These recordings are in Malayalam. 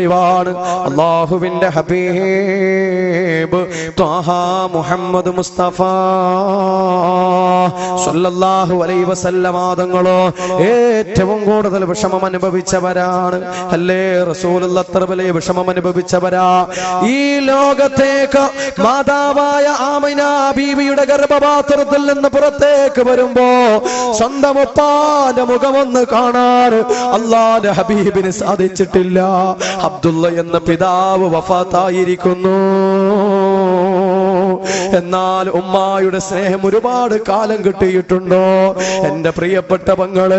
ാണ് അള്ളാഹുവിന്റെ ഹബീബ് മുഹമ്മദ് മുസ്തഫ. സല്ലല്ലാഹു അലൈഹി വസല്ലമാതങ്ങളോ ഏറ്റവും കൂടുതൽ വിഷമം അനുഭവിച്ചവരാണ് അല്ലേ റസൂലുള്ള അത്ര വലിയ വിഷമം അനുഭവിച്ചവരാ ഈ ലോകത്തേക്ക് മാതാവായ ആമിന ബീവിയുടെ ഗർഭപാത്രത്തിൽ നിന്ന് പുറത്തേക്ക് വരുമ്പോ സ്വന്തം ഉപ്പാന്റെ മുഖമൊന്ന് കാണാൻ അള്ളാന്റെ ഹബീബിന് സാധിച്ചിട്ടില്ല. അബ്ദുള്ള എന്ന പിതാവ് വഫാത്തായിരിക്കുന്നു. എന്നാൽ ഉമ്മായുടെ സ്നേഹം ഒരുപാട് കാലം കിട്ടിയിട്ടുണ്ടോ? എന്റെ പ്രിയപ്പെട്ട പങ്ങൾ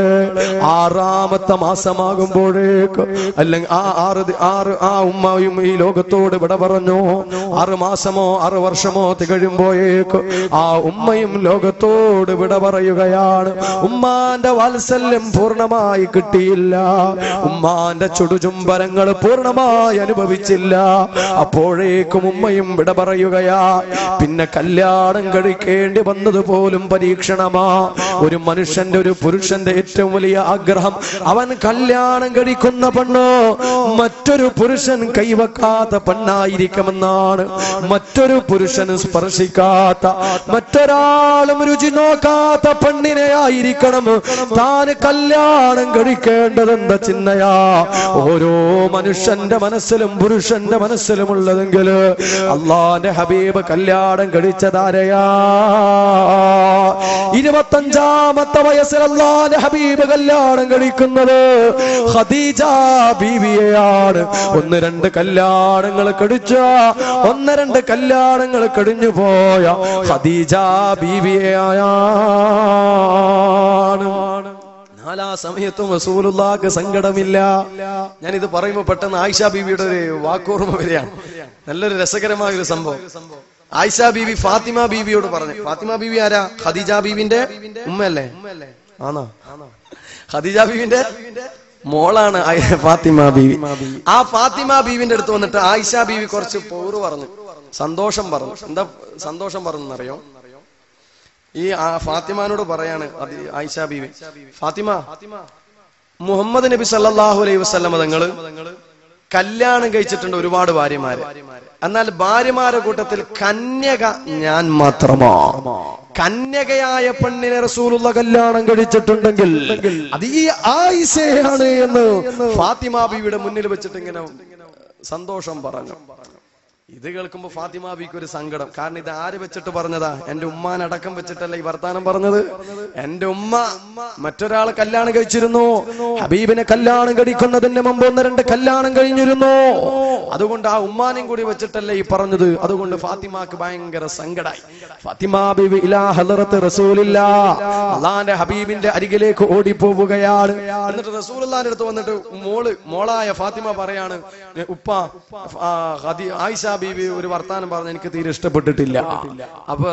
ആറാമത്തെ മാസമാകുമ്പോഴേക്ക് അല്ലെങ്കിൽ ആ ആറ് ആറ് ആ ഉമ്മയും ഈ ലോകത്തോട് വിട പറഞ്ഞു. ആറ് മാസമോ ആറ് വർഷമോ തികഴുമ്പോഴേക്ക് ആ ഉമ്മയും ലോകത്തോട് വിട പറയുകയാണ്. ഉമ്മാന്റെ വാത്സല്യം പൂർണമായി കിട്ടിയില്ല. ഉമ്മാന്റെ ചുടുചുംബരങ്ങൾ പൂർണമായി അനുഭവിച്ചില്ല. അപ്പോഴേക്കും ഉമ്മയും വിട പറയുകയാ പിന്നെ കല്യാണം കഴിക്കേണ്ടി വന്നത് പോലും പരീക്ഷണമാ. ഒരു മനുഷ്യന്റെ ഒരു പുരുഷന്റെ ഏറ്റവും വലിയ ആഗ്രഹം അവൻ കല്യാണം കഴിക്കുന്ന പെണ്ണോ മറ്റൊരു പുരുഷൻ കൈവക്കാത്ത പെണ്ണായിരിക്കുമെന്നാണ്. മറ്റൊരു പുരുഷന് സ്പർശിക്കാത്ത മറ്റൊരാളും രുചി നോക്കാത്ത പെണ്ണിനെ ആയിരിക്കണം താൻ കല്യാണം കഴിക്കേണ്ടതെന്ന ചിന്തയാ. ഓരോ മനുഷ്യന്റെ മനസ്സിലും പുരുഷന്റെ മനസ്സിലും ഉള്ളതെങ്കിൽ അള്ളാന്റെ ഹബീബ് കല്യാണം കഴിച്ചതാരയാ? ഇരുപത്തഞ്ചാമത്തെ വയസ്സിൽ അള്ളാന്റെ ഹബീബ് കല്യാണം കഴിക്കുന്നത് ഖദീജ ബീവിയെയാണ്. ഒന്ന് രണ്ട് കല്യാണങ്ങൾ കടിച്ച ഒന്ന് രണ്ട് കല്യാണങ്ങൾ കടിഞ്ഞു പോയ ഖദീജ ബീവിയെയാണ്. നാലാ സമയത്തും റസൂലുള്ളാക്ക് സങ്കടമില്ല. ഞാൻ ഇത് പറയുമ്പോൾ പെട്ടെന്ന് ആയിഷ ബീവിയുടെ ഒരു വാക്കോർമ്മ വരെയാണ് നല്ലൊരു രസകരമായ ഒരു സംഭവം. ആയിഷ ബീവി ഫാത്തിമ ബീവിയോട് പറഞ്ഞു. ഫാത്തിമ ബീവി ആരാ? ഖദീജ ബീവിന്റെ ഉമ്മല്ലേ ആണോ? ഖദീജ ബീവിന്റെ മോളാണ് ഫാത്തിമ ബീവി. ആ ഫാത്തിമ ബീവിന്റെ അടുത്ത് വന്നിട്ട് ആയിഷ ബീവി കുറച്ച് പോറ് പറഞ്ഞു. സന്തോഷം പറഞ്ഞു. എന്താ സന്തോഷം പറഞ്ഞു പറഞ്ഞെന്നറിയോ? ഈ ഫാത്തിമാനോട് പറയാണ് ആയിഷ ബീവി. ഫാത്തിമ മുഹമ്മദ് നബി സല്ലാഹു അലൈഹി വസല്ലമ തങ്ങൾ കല്യാണം കഴിച്ചിട്ടുണ്ട് ഒരുപാട് ഭാര്യമാര്. എന്നാൽ ഭാര്യമാരുടെ കൂട്ടത്തിൽ കന്യക ഞാൻ മാത്രമാ. കന്യകയായ പെണ്ണിനെ റസൂലുള്ള കല്യാണം കഴിച്ചിട്ടുണ്ടെങ്കിൽ അത് ഈ ആയിസയാണ് എന്ന് ഫാത്തിമ ബിയുടെ മുന്നിൽ വെച്ചിട്ട് ഇങ്ങനെ സന്തോഷം പറഞ്ഞു. ഇത് കേൾക്കുമ്പോ ഫാത്തിമ ബിക്ക് ഒരു സങ്കടം. കാരണം ഇത് ആര് വെച്ചിട്ട് പറഞ്ഞതാ? എന്റെ ഉമ്മാനടക്കം വെച്ചിട്ടല്ല ഈ വർത്താനം പറഞ്ഞത്? എന്റെ ഉമ്മ മറ്റൊരാളെ കല്യാണം കഴിച്ചിരുന്നു. ഹബീബിനെ കല്യാണം കഴിക്കുന്നതിന്റെ മുമ്പ് ഒന്ന് രണ്ട് കല്യാണം കഴിഞ്ഞിരുന്നു. അതുകൊണ്ട് ആ ഉമ്മാനെയും കൂടി വെച്ചിട്ടല്ലേ ഈ പറഞ്ഞത്. അതുകൊണ്ട് ഫാത്തിമാക്ക് ഭയങ്കര സങ്കടായി. ഫാത്തിമ ഇലാ ഹബീബിന്റെ അരികിലേക്ക് ഓടിപ്പോവുകയാണ്. എന്നിട്ട് റസൂലിന്റെ അടുത്ത് വന്നിട്ട് മോൾ മോളായ ഫാത്തിമ പറയാണ് "ഏ, ഉപ്പ ആയിഷ ബീബി ഒരു വർത്താനം പറഞ്ഞു എനിക്ക് തീരെ ഇഷ്ടപ്പെട്ടിട്ടില്ല. അപ്പൊ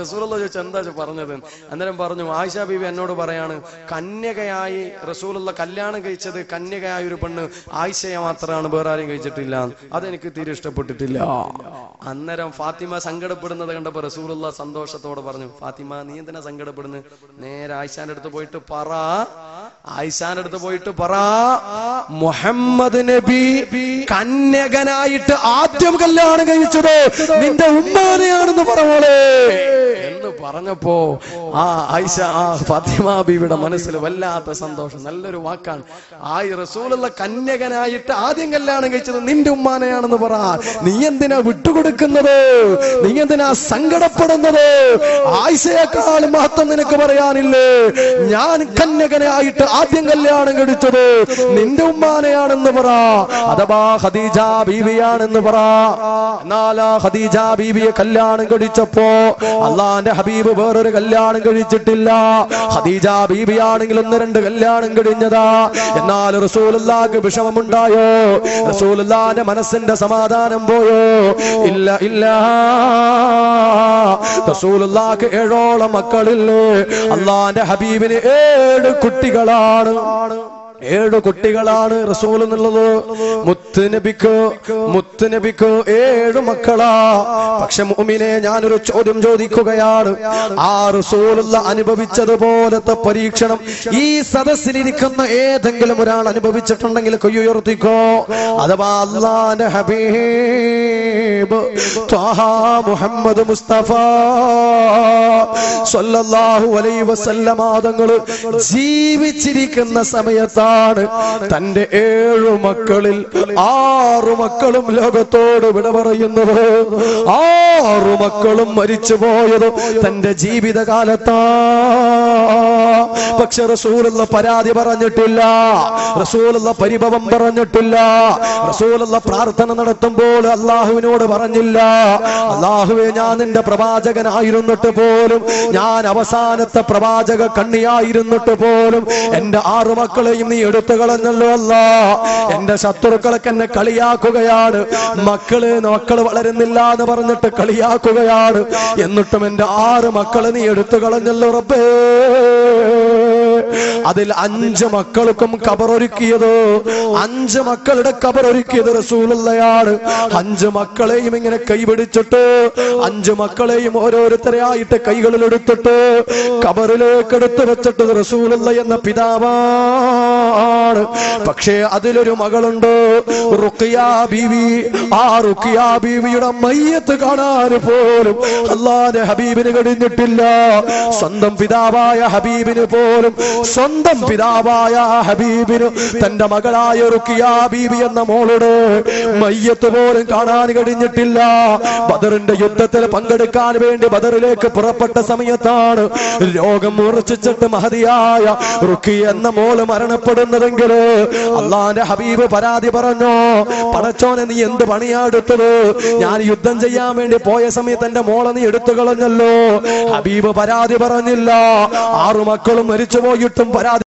റസൂലുള്ള ചോദിച്ചു എന്താ പറഞ്ഞത്? അന്നേരം പറഞ്ഞു ആയിഷ ബീബി എന്നോട് പറയാണ് കന്യകയായി റസൂലുള്ള കല്യാണം കഴിച്ചത് കന്യകയായ ഒരു പെണ്ണ് ആയിഷയെ മാത്രമാണ് വേറെ ആരും കഴിച്ചിട്ടില്ല. അതെനിക്ക് തീരെ ഇഷ്ടപ്പെട്ടിട്ടില്ല. അന്നേരം ഫാത്തിമ സങ്കടപ്പെടുന്നത് കണ്ടപ്പോ റസൂലുള്ള സന്തോഷത്തോടെ പറഞ്ഞു ഫാത്തിമ നീ എന്തിനാ സങ്കടപ്പെടുന്നു? നേരെ ആയിഷാന്റെ അടുത്ത് പോയിട്ട് പറ. ആയിഷാന്റെ അടുത്ത് പോയിട്ട് പറ. മുഹമ്മദ് നബി കന്യകനായിട്ട് ആദ്യം കല്യാണം കഴിച്ചത് നിന്റെ ഉമ്മാനെയാണെന്ന് പറഞ്ഞോളേ പറഞ്ഞപ്പോ ആ ആയിഷ ആ ഫാത്തിമ ബീവിയുടെ മനസ്സിൽ വല്ലാത്ത സന്തോഷം. നല്ലൊരു വാക്കാണ്. ആ റസൂലുള്ള കന്യകനായിട്ട് ആദ്യം കല്യാണം കഴിച്ചത് നിന്റെ ഉമ്മാനെയാണെന്ന് പറ. നീ എന്തിനാ വിട്ടുകൊടുക്കുന്നത്? നീ എന്തിനാ സങ്കടപ്പെടുന്നത്? ആയിഷയേക്കാൾ മഹത്വം നിനക്ക് പറയാനില്ലേ? ഞാൻ കന്യകനായിട്ട് ആദ്യം കല്യാണം കഴിച്ചത് നിന്റെ ഉമ്മാനെയാണെന്ന് പറ. അഥവാ ഖദീജ ബീവിയാണെന്ന് പറ. എന്നാൽ ഖദീജ ബീവിയെ കല്യാണം കഴിച്ചപ്പോ അള്ളാന്റെ ഹബീബ് വേറൊരു കല്യാണം കഴിച്ചിട്ടില്ല. ഖദീജ ബീവിയാണെങ്കിൽ ഒന്ന് രണ്ട് കല്യാണം കഴിഞ്ഞതാ. എന്നാൽ റസൂലുല്ലാക്ക് വിഷമമുണ്ടായോ? റസൂലുള്ളാഹിന്റെ മനസ്സിന്റെ സമാധാനം പോയോ? ഇല്ല ഇല്ല. റസൂലുള്ളാഹിക്ക് ഏഴോളം മക്കളില്ലേ. അള്ളാന്റെ ഹബീബിന് ഏഴ് കുട്ടികളാണ്. ഏഴ് കുട്ടികളാണ് റസൂൽ എന്നുള്ളത്. മുത്തുനബിക്ക് മുത്തുനബിക്ക് ഏഴ് മക്കളാ. പക്ഷെ മുമിനെ ഞാനൊരു ചോദ്യം ചോദിക്കുകയാണ്. ആ റസൂലുള്ള അനുഭവിച്ചതുപോലത്തെ പരീക്ഷണം ഈ സദസ്സിലിരിക്കുന്ന ഏതെങ്കിലും ഒരാൾ അനുഭവിച്ചിട്ടുണ്ടെങ്കിൽ കൊയ്യുയർത്തിക്കോ. അഥവാ അള്ളാന്റെ ഹബീബ് മുഹമ്മദ് മുസ്തഫ സല്ലല്ലാഹു അലൈഹി വസല്ലം ജീവിച്ചിരിക്കുന്ന സമയത്താണ് തന്റെ ഏഴു മക്കളിൽ ആറു മക്കളും ലോകത്തോട് വിട പറയുന്നത് ആറു മക്കളും മരിച്ചു പോയത് തന്റെ ജീവിതകാലത്താ. പക്ഷെ റസൂലുള്ള പരാതി പറഞ്ഞിട്ടില്ല. റസൂലുള്ള പരിഭവം പറഞ്ഞിട്ടില്ല. റസൂലുള്ള പ്രാർത്ഥന നടത്തുമ്പോൾ അള്ളാഹുവിനോട് പറഞ്ഞില്ല. അള്ളാഹുവെ ഞാൻ നിന്റെ പ്രവാചകനായിരുന്നിട്ട് പോലും ഞാൻ അവസാനത്തെ പ്രവാചക കണ്ണിയായിരുന്നിട്ട് പോലും എന്റെ ആറു മക്കളെയും എടുത്തു കളഞ്ഞല്ലോ അല്ല. എന്റെ ശത്രുക്കളൊക്കെ എന്നെ കളിയാക്കുകയാണ്. മക്കൾ മക്കൾ വളരുന്നില്ല എന്ന് പറഞ്ഞിട്ട് കളിയാക്കുകയാണ്. എന്നിട്ടും എന്റെ ആറ് മക്കൾ നീ എടുത്തു കളഞ്ഞല്ലോ റബ്ബേ. അതിൽ അഞ്ച് മക്കൾക്കും കബറൊരുക്കിയത്. അഞ്ച് മക്കളുടെ കബറൊരുക്കിയത് റസൂലുള്ളയാണ്. അഞ്ച് മക്കളെയും ഇങ്ങനെ കൈപിടിച്ചിട്ട് അഞ്ച് മക്കളെയും ഓരോരുത്തരെയായിട്ട് കൈകളിൽ എടുത്തിട്ട് കബറിലേക്ക് എടുത്തു വെച്ചിട്ട് റസൂലുള്ള എന്ന പിതാവാണ്. പക്ഷേ അതിലൊരു മകളുണ്ട് റുക്കിയ ബീവി. ആ റുക്കിയ ബീവിയുടെ മയ്യത്ത് കാണാൻ പോലും അള്ളാന്റെ ഹബീബിന് കഴിഞ്ഞിട്ടില്ല. സ്വന്തം പിതാവായ ഹബീബിന് പോലും സ്വന്തം പിതാവായ ഹബീബിന് തന്റെ മകളായ റുക്കിയ ബീബി എന്ന മോളോട് മയ്യത്ത് പോലും കാണാൻ കഴിഞ്ഞിട്ടില്ല. ബദറിന്റെ യുദ്ധത്തിൽ പങ്കെടുക്കാൻ വേണ്ടി ബദറിലേക്ക് പുറപ്പെട്ട സമയത്താണ് രോഗം മുറിച്ചിട്ട് മഹതിയായ റുക്കി എന്ന മോൾ മരണപ്പെടുന്നതെങ്കിൽ അള്ളാന്റെ ഹബീബ് പരാതി പറഞ്ഞു പടച്ചോനെ നീ എന്ത് പണിയാടുത്തത് ഞാൻ യുദ്ധം ചെയ്യാൻ വേണ്ടി പോയ സമയത്ത് എന്റെ മോളെ നീ എടുത്തു കളഞ്ഞല്ലോ. ഹബീബ് പരാതി പറഞ്ഞില്ല. ആറു മക്കളും മരിച്ചു പോയിട്ടും പരാതി